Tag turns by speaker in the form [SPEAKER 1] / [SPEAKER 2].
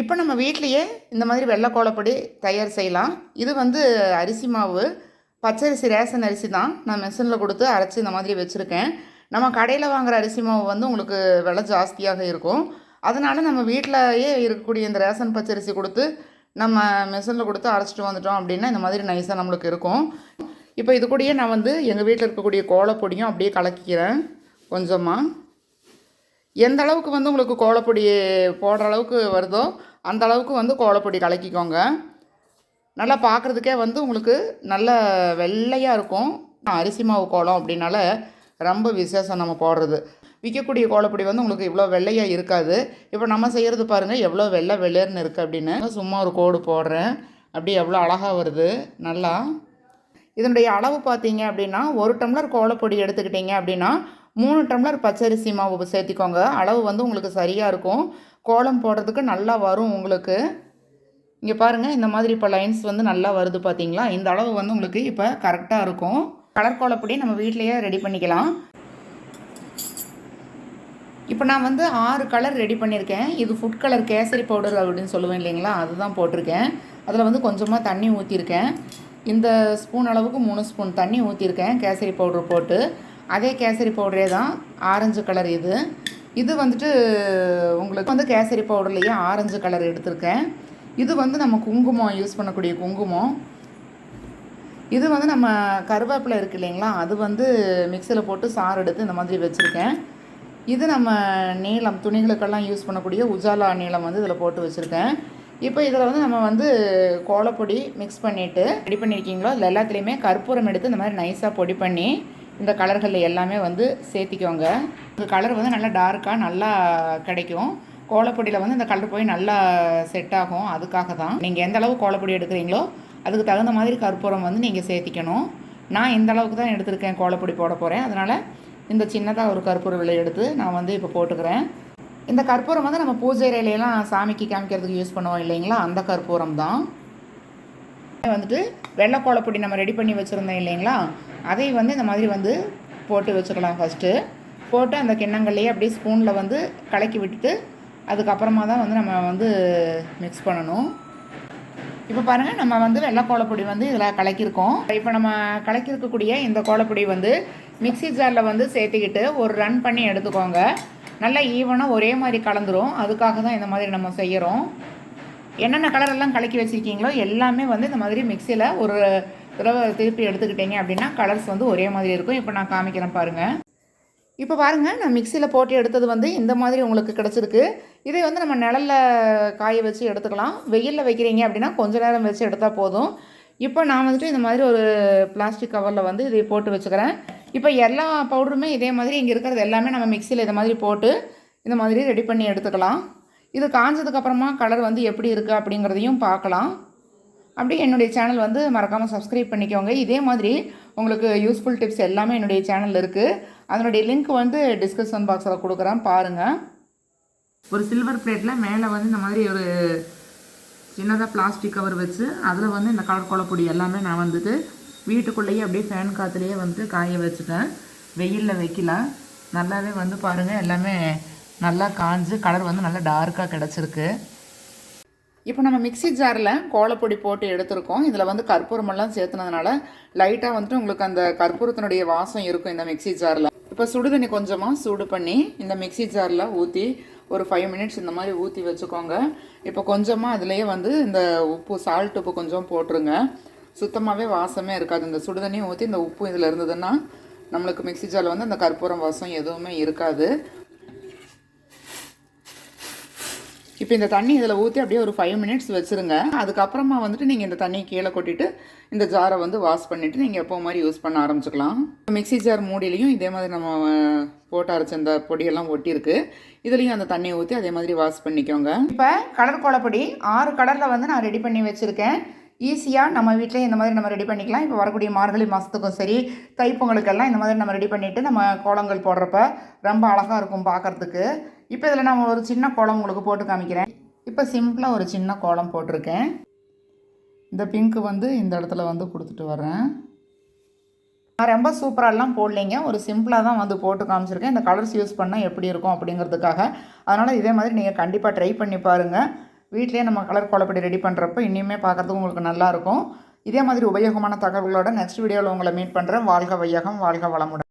[SPEAKER 1] இப்போ நம்ம வீட்லேயே இந்த மாதிரி வெள்ளை கோலப்பொடி தயார் செய்யலாம். இது வந்து அரிசி மாவு பச்சரிசி ரேஷன் அரிசி தான். நான் மிஷினில் கொடுத்து அரைச்சி இந்த மாதிரி வச்சுருக்கேன். நம்ம கடையில் வாங்குற அரிசி மாவு வந்து உங்களுக்கு விலை ஜாஸ்தியாக இருக்கும். அதனால் நம்ம வீட்டிலையே இருக்கக்கூடிய இந்த ரேஷன் பச்சரிசி கொடுத்து நம்ம மெஷினில் கொடுத்து அரைச்சிட்டு வந்துட்டோம் அப்படின்னா இந்த மாதிரி நைஸாக நம்மளுக்கு இருக்கும். இப்போ இது கூடயே நான் வந்து எங்கள் வீட்டில் இருக்கக்கூடிய கோலப்பொடியும் அப்படியே கலக்கிக்கிறேன் கொஞ்சமாக எந்த அளவுக்கு வந்து உங்களுக்கு கோலப்பொடி போடுற அளவுக்கு வருதோ அந்த அளவுக்கு வந்து கோலப்பொடி கலக்கிக்கோங்க. நல்லா பார்க்குறதுக்கே வந்து உங்களுக்கு நல்ல வெள்ளையாக இருக்கும். அரிசி மாவு கோலம் அப்படின்னால ரொம்ப விசேஷம் நம்ம போடுறது. விற்கக்கூடிய கோலப்பொடி வந்து உங்களுக்கு இவ்வளோ வெள்ளையாக இருக்காது. இப்போ நம்ம செய்கிறது பாருங்கள் எவ்வளோ வெள்ளை வெள்ளேர்னு இருக்குது அப்படின்னு. சும்மா ஒரு கோடு போடுறேன். அப்படி எவ்வளோ அழகாக வருது. நல்லா. இதனுடைய அளவு பார்த்தீங்க அப்படின்னா ஒரு டம்ளர் கோலப்பொடி எடுத்துக்கிட்டிங்க அப்படின்னா மூணு டம்ளர் பச்சரிசி மாவு சேர்த்திக்கோங்க. அளவு வந்து உங்களுக்கு சரியாக இருக்கும். கோலம் போடுறதுக்கு நல்லா வரும் உங்களுக்கு. இங்கே பாருங்கள் இந்த மாதிரி இப்போ லைன்ஸ் வந்து நல்லா வருது பார்த்தீங்களா இந்த அளவு வந்து உங்களுக்கு இப்போ கரெக்டாக இருக்கும். கலர் கோலப்பொடி நம்ம வீட்டிலையே ரெடி பண்ணிக்கலாம். இப்போ நான் வந்து ஆறு கலர் ரெடி பண்ணியிருக்கேன் இது ஃபுட் கலர் கேசரி பவுடர் அப்படின்னு சொல்லுவேன் இல்லைங்களா? அதுதான் போட்டிருக்கேன். அதில் வந்து கொஞ்சமாக தண்ணி ஊற்றிருக்கேன் இந்த ஸ்பூன் அளவுக்கு மூணு ஸ்பூன் தண்ணி ஊற்றிருக்கேன் கேசரி பவுடர் போட்டு. அதே கேசரி பவுடரே தான். ஆரஞ்சு கலர் இது. இது வந்துட்டு உங்களுக்கு வந்து கேசரி பவுடர்லேயே ஆரஞ்சு கலர் எடுத்திருக்கேன். இது வந்து நம்ம குங்குமம் யூஸ் பண்ணக்கூடிய குங்குமம். இது வந்து நம்ம கருவேப்பிலை இருக்கு இல்லைங்களா? அது வந்து மிக்சியில் போட்டு சாறு எடுத்து இந்த மாதிரி வச்சுருக்கேன். இது நம்ம நீளம் துணிகளுக்கெல்லாம் யூஸ் பண்ணக்கூடிய உஜாலா நீளம் வந்து இதில் போட்டு வச்சுருக்கேன். இப்போ இதில் வந்து நம்ம வந்து கோலப்பொடி மிக்ஸ் பண்ணிவிட்டு ரெடி பண்ணியிருக்கீங்களோ அதில் எல்லாத்துலேயுமே கற்பூரம் எடுத்து இந்த மாதிரி நைஸாக பொடி பண்ணி இந்த கலர்களில் எல்லாமே வந்து சேர்த்திக்கோங்க இந்த கலர் வந்து நல்லா டார்க்காக நல்லா கிடைக்கும். கோலப்பொடியில் வந்து இந்த கலர் போய் நல்லா செட் ஆகும். அதுக்காக தான் நீங்கள் எந்த அளவு கோலப்பொடி எடுக்கிறீங்களோ அதுக்கு தகுந்த மாதிரி கற்பூரம் வந்து நீங்கள் சேர்த்திக்கணும். நான் இந்த அளவுக்கு தான் எடுத்திருக்கேன் கோலப்பொடி போட போகிறேன் அதனால் இந்த சின்னதாக ஒரு கற்பூர விலை எடுத்து நான் வந்து இப்போ போட்டுக்கிறேன். இந்த கற்பூரம் வந்து நம்ம பூஜை இலையெல்லாம் சாமிக்கு காமிக்கிறதுக்கு யூஸ் பண்ணுவோம் இல்லைங்களா? அந்த கற்பூரம் தான். வந்துட்டு வெள்ளை கோலப்பொடி நம்ம ரெடி பண்ணி வச்சுருந்தோம் இல்லைங்களா? அதை வந்து இந்த மாதிரி வந்து போட்டு வச்சுக்கலாம் ஃபஸ்ட்டு போட்டு அந்த கிண்ணங்கள்லேயே அப்படியே ஸ்பூனில் வந்து கலக்கி விட்டுட்டு அதுக்கப்புறமா தான் வந்து நம்ம வந்து மிக்ஸ் பண்ணணும். இப்போ பாருங்கள் நம்ம வந்து வெள்ளை கோலப்பொடி வந்து இதில் கலக்கியிருக்கோம். இப்போ நம்ம கலக்கியிருக்கக்கூடிய இந்த கோலப்பொடி வந்து மிக்ஸி ஜாரில் வந்து சேர்த்துக்கிட்டு ஒரு ரன் பண்ணி எடுத்துக்கோங்க. நல்லா ஈவனாக ஒரே மாதிரி கலந்துரும். அதுக்காக தான் இந்த மாதிரி நம்ம செய்கிறோம் என்னென்ன கலரெல்லாம் கலக்கி வச்சுருக்கீங்களோ எல்லாமே வந்து இந்த மாதிரி மிக்சியில் ஒரு தடவை திருப்பி எடுத்துக்கிட்டீங்க அப்படின்னா கலர்ஸ் வந்து ஒரே மாதிரி இருக்கும். இப்போ நான் காமிக்கிறேன் பாருங்கள் இப்போ பாருங்கள் நான் மிக்சியில் போட்டு எடுத்தது வந்து இந்த மாதிரி உங்களுக்கு கிடச்சிருக்கு. இதை வந்து நம்ம நிழலில் காய வச்சு எடுத்துக்கலாம். வெயிலில் வைக்கிறீங்க அப்படின்னா கொஞ்ச நேரம் வச்சு எடுத்தால் போதும். இப்போ நான் வந்துட்டு இந்த மாதிரி ஒரு பிளாஸ்டிக் கவரில் வந்து இதை போட்டு வச்சுக்கிறேன். இப்போ எல்லா பவுடருமே இதே மாதிரி இங்கே இருக்கிறது எல்லாமே நம்ம மிக்சியில் இதை மாதிரி போட்டு இந்த மாதிரி ரெடி பண்ணி எடுத்துக்கலாம். இது காஞ்சதுக்கப்புறமா கலர் வந்து எப்படி இருக்குது அப்படிங்கிறதையும் பார்க்கலாம். அப்படியே என்னுடைய சேனல் வந்து மறக்காமல் சப்ஸ்கிரைப் பண்ணிக்கோங்க. இதே மாதிரி உங்களுக்கு யூஸ்ஃபுல் டிப்ஸ் எல்லாமே என்னுடைய சேனலில் இருக்குது அதனுடைய லிங்க் வந்து டிஸ்கிரிப்ஷன் பாக்ஸில் கொடுக்குறேன். பாருங்கள் ஒரு சில்வர் பிளேட்டில் மேலே வந்து இந்த மாதிரி ஒரு சின்னதாக பிளாஸ்டிக் கவர் வச்சு அதில் வந்து இந்த கலர் கோலப்பொடி எல்லாமே நான் வந்துட்டு வீட்டுக்குள்ளேயே அப்படியே ஃபேன் காற்றுலேயே வந்து காய வச்சுட்டேன். வெயிலில் வைக்கல. நல்லாவே வந்து பாருங்கள் எல்லாமே நல்லா காஞ்சு கலர் வந்து நல்லா டார்க்காக கிடச்சிருக்கு. இப்போ நம்ம மிக்ஸி ஜாரில் கோலப்பொடி போட்டு எடுத்திருக்கோம். இதில் வந்து கற்பூரமெல்லாம் சேர்த்துனதுனால லைட்டாக வந்துட்டு உங்களுக்கு அந்த கற்பூரத்தினுடைய வாசம் இருக்கும் இந்த மிக்ஸி ஜாரில் இப்போ சுடுதண்ணி கொஞ்சமாக சூடு பண்ணி இந்த மிக்ஸி ஜாரில் ஊற்றி ஒரு ஃபைவ் மினிட்ஸ் இந்த மாதிரி ஊற்றி வச்சுக்கோங்க. இப்போ கொஞ்சமாக அதுலேயே வந்து இந்த உப்பு சால்ட் உப்பு கொஞ்சம் போட்டுருங்க. சுத்தமாகவே வாசமே இருக்காது. இந்த சுடுதண்ணியும் ஊற்றி இந்த உப்பு இதில் இருந்ததுன்னா நம்மளுக்கு மிக்ஸி ஜாரில் வந்து அந்த கற்பூரம் வாசம் எதுவுமே இருக்காது. இப்போ இந்த தண்ணி இதில் ஊற்றி அப்படியே ஒரு ஃபைவ் மினிட்ஸ் வச்சுருங்க. அதுக்கப்புறமா வந்துட்டு நீங்கள் இந்த தண்ணியை கீழே கொட்டிட்டு இந்த ஜாரை வந்து வாஷ் பண்ணிவிட்டு நீங்கள் எப்போ மாதிரி யூஸ் பண்ண ஆரம்பிச்சுக்கலாம். மிக்ஸி ஜார் மூடிலையும் இதே மாதிரி நம்ம போட்டு அரைச்ச அந்த பொடியெல்லாம் ஒட்டியிருக்கு. இதுலேயும் அந்த தண்ணியை ஊற்றி அதே மாதிரி வாஷ் பண்ணிக்கோங்க. இப்போ கலர் கொலப்பொடி ஆறு கலரில் வந்து நான் ரெடி பண்ணி வச்சுருக்கேன். ஈஸியாக நம்ம வீட்டிலே இந்த மாதிரி நம்ம ரெடி பண்ணிக்கலாம். இப்போ வரக்கூடிய மார்கழி மாதத்துக்கும் சரி தைப்பொங்கலுக்கெல்லாம் இந்த மாதிரி நம்ம ரெடி பண்ணிவிட்டு நம்ம கோலங்கள் போடுறப்ப ரொம்ப அழகாக இருக்கும் பார்க்குறதுக்கு இப்போ இதில் நான் ஒரு சின்ன கோலம் உங்களுக்கு போட்டு காமிக்கிறேன். இப்போ சிம்பிளாக ஒரு சின்ன கோலம் போட்டிருக்கேன். இந்த பிங்க்கு வந்து இந்த இடத்துல வந்து கொடுத்துட்டு வரேன் நான் ரொம்ப சூப்பராகலாம் போடலைங்க. ஒரு சிம்பிளாக தான் வந்து போட்டு காமிச்சிருக்கேன். இந்த கலர்ஸ் யூஸ் பண்ணால் எப்படி இருக்கும் அப்படிங்கிறதுக்காக. அதனால் இதே மாதிரி நீங்கள் கண்டிப்பாக ட்ரை பண்ணி பாருங்கள் வீட்லேயே நம்ம கலர் கோலப்படி ரெடி பண்ணுறப்ப இன்னுமே பார்க்குறதுக்கு உங்களுக்கு நல்லாயிருக்கும் இதே மாதிரி உபயோகமான தகவல்களோட நெக்ஸ்ட் வீடியோவில் உங்களை மீட் பண்ணுறேன் வாழ்க வையகம் வாழ்க வளமுடன்.